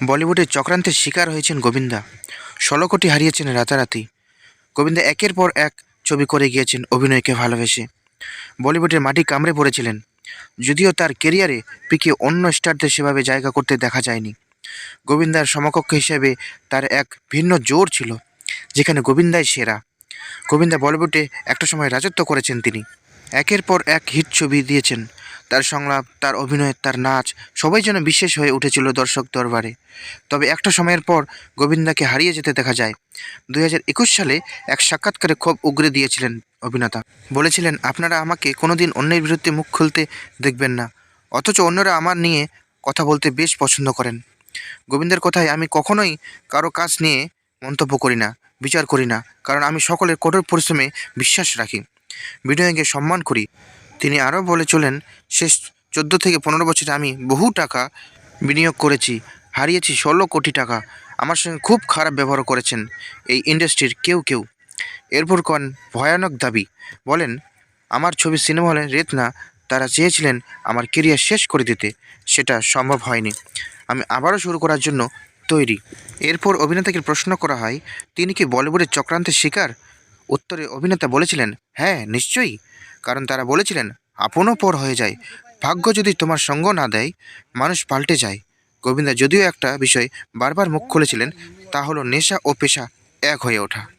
বলিউডের চক্রান্তের শিকার হয়েছেন গোবিন্দা। ষোলো কোটি হারিয়েছেন রাতারাতি। গোবিন্দা একের পর এক ছবি করে গিয়েছেন অভিনয়কে ভালোবেসে। বলিউডের মাটি কামড়ে পড়েছিলেন। যদিও তার কেরিয়ারে পিকে অন্য স্টারদের সেভাবে জায়গা করতে দেখা যায়নি। গোবিন্দার সমকক্ষ হিসেবে তার এক ভিন্ন জোর ছিল, যেখানে গোবিন্দাই সেরা। গোবিন্দা বলিউডে একটা সময় রাজত্ব করেছেন তিনি। একের পর এক হিট ছবি দিয়েছেন তার সংলাপ, তার অভিনয় তার নাচ সবাই যেন বিশেষ হয়ে উঠেছিল দর্শক দরবারে। তবে একটা সময়ের পর গোবিন্দাকে হারিয়ে যেতে দেখা যায়। দুই হাজার একুশ সালে এক সাক্ষাৎকারে ক্ষোভ উগরে দিয়েছিলেন অভিনেতা। বলেছিলেন, আপনারা আমাকে কোনোদিন অন্যের বিরুদ্ধে মুখ খুলতে দেখবেন না। অথচ অন্যরা আমার নিয়ে কথা বলতে বেশ পছন্দ করেন। গোবিন্দের কথায় আমি কখনোই কারও কাজ নিয়ে মন্তব্য করি না, বিচার করি না, কারণ আমি সকলের কঠোর পরিশ্রমে বিশ্বাস রাখি। বিনয়কে সম্মান করি। তিনি আরও বলে চলেন শেষ চোদ্দ থেকে পনেরো বছরে আমি বহু টাকা বিনিয়োগ করেছি, হারিয়েছি ষোলো কোটি টাকা। আমার সঙ্গে খুব খারাপ ব্যবহার করেছেন এই ইন্ডাস্ট্রির কেউ কেউ। এরপর কন ভয়ানক দাবি। বলেন, আমার ছবি সিনেমা হলে রেত না তারা চেয়েছিলেন আমার কেরিয়ার শেষ করে দিতে। সেটা সম্ভব হয়নি। আমি আবারও শুরু করার জন্য তৈরি। এরপর অভিনেতাকে প্রশ্ন করা হয়, তিনি কি বলিউডের চক্রান্তের শিকার? উত্তরে অভিনেতা বলেছিলেন হ্যাঁ নিশ্চয়ই। কারণ তারা বলেছিলেন, আপনও পর হয়ে যায়। ভাগ্য যদি তোমার সঙ্গ না দেয়, মানুষ পাল্টে যায়। গোবিন্দা যদিও একটা বিষয় বারবার মুখ খুলেছিলেন, তা হলো নেশা ও পেশা এক হয়ে ওঠা।